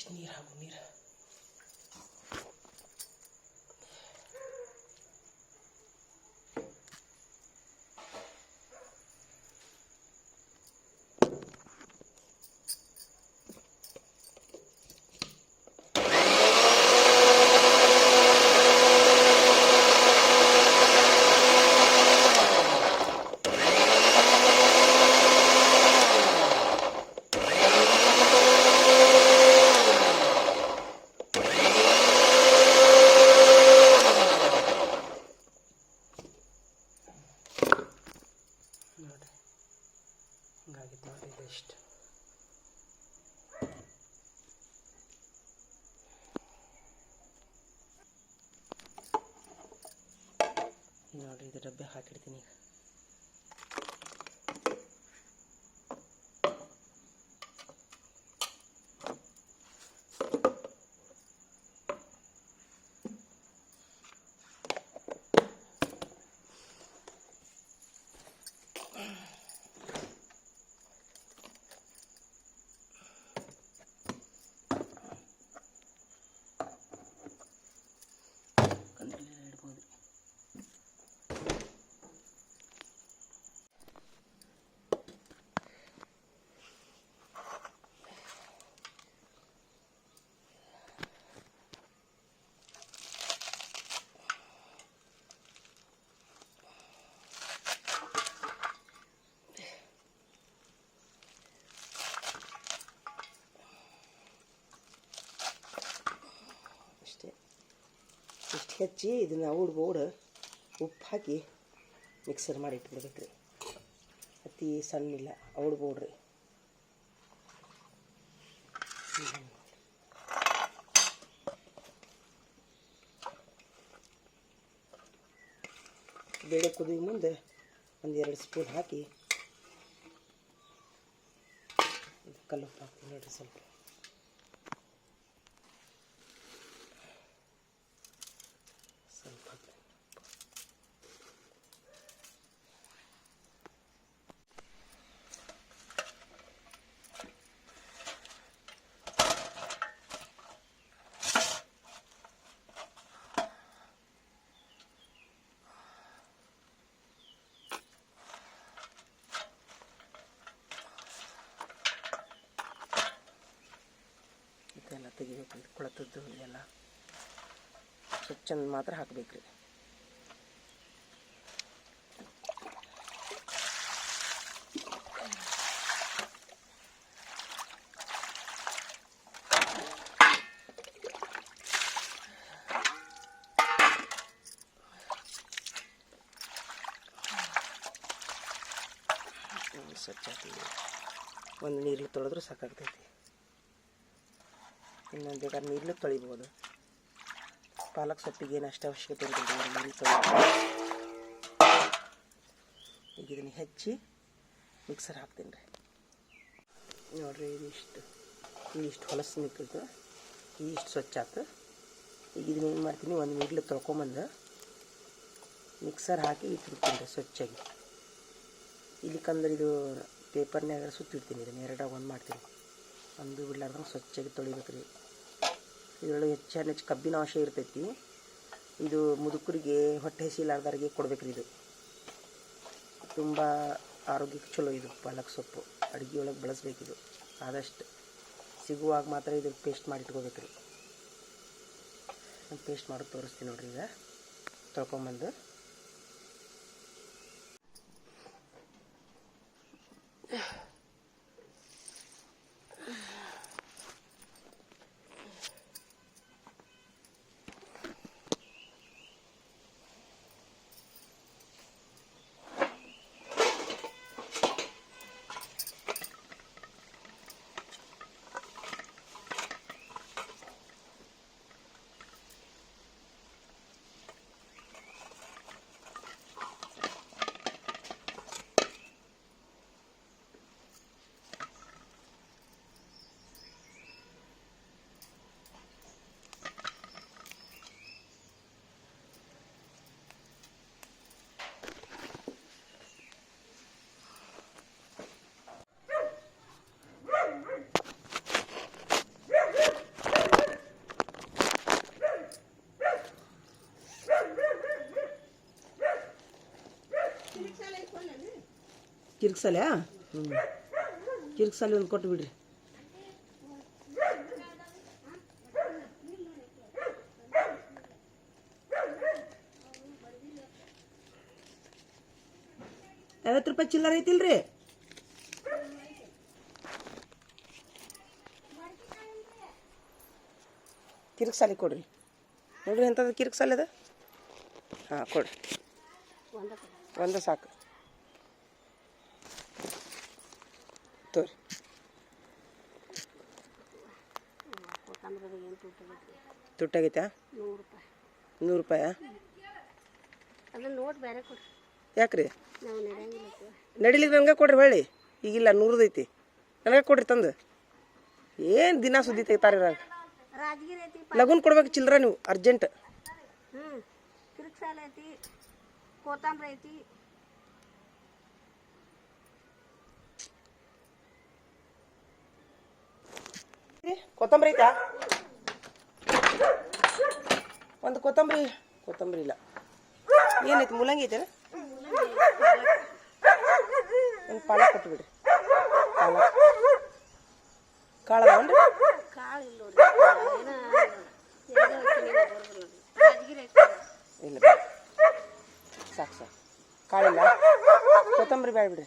ಇಷ್ಟು ನೀರು ಹಾಕು ನೀರು ನೋಡಿರಿ ಹಿಂಗಾಗಿತ್ತು ನೋಡಿ ಇದು ಇಷ್ಟು ನೋಡಿರಿ ಇದು ಡಬ್ಬೆ ಹಾಕಿಡ್ತೀನಿ. ಈಗ ಹೆಚ್ಚಿ ಇದನ್ನು ಔಡ್ ಬೋಡ್ ಉಪ್ಪು ಹಾಕಿ ಮಿಕ್ಸರ್ ಮಾಡಿ ಇಟ್ಬಿಡ್ಬೇಕು ರೀ ಅತಿ ಸಣ್ಣ ಇಲ್ಲ ಔಡ್ ಬೋಡ್ರಿ. ಬೇಳೆ ಕುದಿ ಮುಂದೆ ಒಂದೆರಡು ಸ್ಪೂನ್ ಹಾಕಿ ಕಲ್ಲುಪ್ಪು ಹಾಕ್ತೀನಿ ನೋಡಿರಿ ಸ್ವಲ್ಪ ಹಾಕ್ತೀನಿ. ತೆಗಿಬೇಕು ಇದು ಕೊಳತದ್ದು ಇದೆಲ್ಲ. ಸ್ವಚ್ಛಂದ ಮಾತ್ರ ಹಾಕ್ಬೇಕ್ರಿ ಹ್ಮ್, ಸ್ವಚ್ಛ ಒಂದು ನೀರಲ್ಲಿ ತೊಳೆದ್ರೂ ಸಾಕಾಗ್ತೈತಿ. ಇನ್ನೊಂದು ಬೇಕಾದ್ರೆ ನೀರಲ್ಲೂ ತೊಳಿಬೋದು. ಪಾಲಕ್ ಸೊಪ್ಪಿಗೆ ಏನು ಅಷ್ಟು ಅವಶ್ಯಕತೆ ನೀರು ತೊಳಿಬೋದು. ಈಗ ಇದನ್ನು ಹೆಚ್ಚಿ ಮಿಕ್ಸರ್ ಹಾಕ್ತೀನಿ ರೀ. ನೋಡಿರಿ, ಇದಿಷ್ಟು ಇದಿಷ್ಟು ಹೊಲಸು ನಿಂತಿದ್ದು ಇದಿಷ್ಟು ಸ್ವಚ್ಛ ಆಯ್ತು ಈಗ ಇದನ್ನ ಏನು ಮಾಡ್ತೀನಿ, ಒಂದು ನೀರಲ್ಲಿ ತೊಳ್ಕೊಂಬಂದು ಮಿಕ್ಸರ್ ಹಾಕಿ ಇಟ್ಟಿರ್ತೀನಿ ರೀ ಸ್ವಚ್ಛಾಗಿ. ಇಲ್ಲಿಕಂದ್ರೆ ಇದು ಪೇಪರ್ನಾಗ ಸುತ್ತಿಡ್ತೀನಿ ಇದನ್ನು ಎರಡಾಗ ಒಂದು ಮಾಡ್ತೀನಿ. ಒಂದು ಬಿಡ್ಲಾರ್ದಂಗೆ ಸ್ವಚ್ಛಾಗಿ ತೊಳಿಬೇಕು ರೀ ಇದರೊಳಗೆ ಹೆಚ್ಚಾನ ಹೆಚ್ಚು ಕಬ್ಬಿನ ಅಂಶ ಇರ್ತೈತಿ. ಇದು ಮುದುಕರಿಗೆ, ಹೊಟ್ಟೆ ಹಸಿಲಾರ್ದವ್ರಿಗೆ ಕೊಡ್ಬೇಕು ರೀ ಇದು. ತುಂಬ ಆರೋಗ್ಯಕ್ಕೆ ಚಲೋ ಇದು ಪಾಲಕ್ ಸೊಪ್ಪು. ಅಡುಗೆ ಒಳಗೆ ಬಳಸ್ಬೇಕಿದು ಆದಷ್ಟು ಸಿಗುವಾಗ ಮಾತ್ರ ಇದು ಪೇಸ್ಟ್ ಮಾಡಿ ಇಟ್ಕೋಬೇಕು ರೀ ಪೇಸ್ಟ್ ಮಾಡಿ ತೋರಿಸ್ತೀನಿ ನೋಡ್ರಿ ಈಗ. ತೊಳ್ಕೊಂಬಂದು. ಕಿರ್ಕ್ಸಲ್ಯಾ ಹ್ಞೂ ಕಿರ್ಕ್ಸಲ್ಲಿ ಒಂದು ಕೊಟ್ಟು ಬಿಡ್ರಿ. ಐವತ್ತು ರೂಪಾಯಿ ಚಿಲ್ಲರ್ ಐತಿಲ್ರಿ? ಕಿರ್ಕ್ಸಾಲಿ ಕೊಡ್ರಿ. ನೋಡ್ರಿ ಎಂಥದ್ದು ಕಿರ್ಕ್ಸಾಲಿ ಅದ? ಹಾಂ, ಕೊಡ್ರಿ. ಒಂದು ಸಾಕು. ತುಟ್ಟಾಗೈತಾ ನೂರು ರೂಪಾಯಿ. ನೂರು ರೂಪಾಯ? ಅದನ್ನ ನೋಟ್ ಬೇರೆ ಕೊಡ್ರಿ ಯಾಕ್ರಿ? ನಾವು ನಡೆಯಂಗಿಲ್ಲ ನಡಿಲಿಕ್ಕೆ ನನಗೆ ಕೊಡ್ರಿ ಹೇಳಿ ಈಗಿಲ್ಲ ನೂರದೈತಿ ನನಗೆ ಕೊಡ್ರಿ ತಂದು. ಏನು ದಿನ ಸುದ್ದಿ ತೆಗಿತಾರೆ ಇರಾಗ? ರಾಜಗಿರಿ ಐತಿ ಲಗುನ್ ಕೊಡ್ಬೇಕು ಚಿಲ್ರ ನೀವು ಅರ್ಜೆಂಟ್. ಹ್ಞೂ ಐತಿ ಕೊತ್ತಂಬರಿ ಐತಿ ಕೊತ್ತಂಬರಿ ಐತಾ? ಒಂದು ಕೊತ್ತಂಬರಿ ಕೊತ್ತಂಬರಿ ಇಲ್ಲ. ಏನೈತಿ ಮೂಲಂಗಿ ಐತೆ ಒಂದು ಪಾಲಕ್ ಕೊಟ್ಟು ಬಿಡ್ರಿ ಪಾಲಕ್ ಕಾಳು ಅದಾವನ್ರಿ ಕಾಳು ಇಲ್ಲ ನೋಡ್ರಿ ಏನೋ ರಾಜಗಿರಿ ಐತಿ ಇಲ್ಲ ಬೇಡ. ಸಾಕು ಸಾಕು. ಕಾಳಿಲ್ಲ. ಕೊತ್ತಂಬರಿ ಬೇಡ ಬಿಡ್ರಿ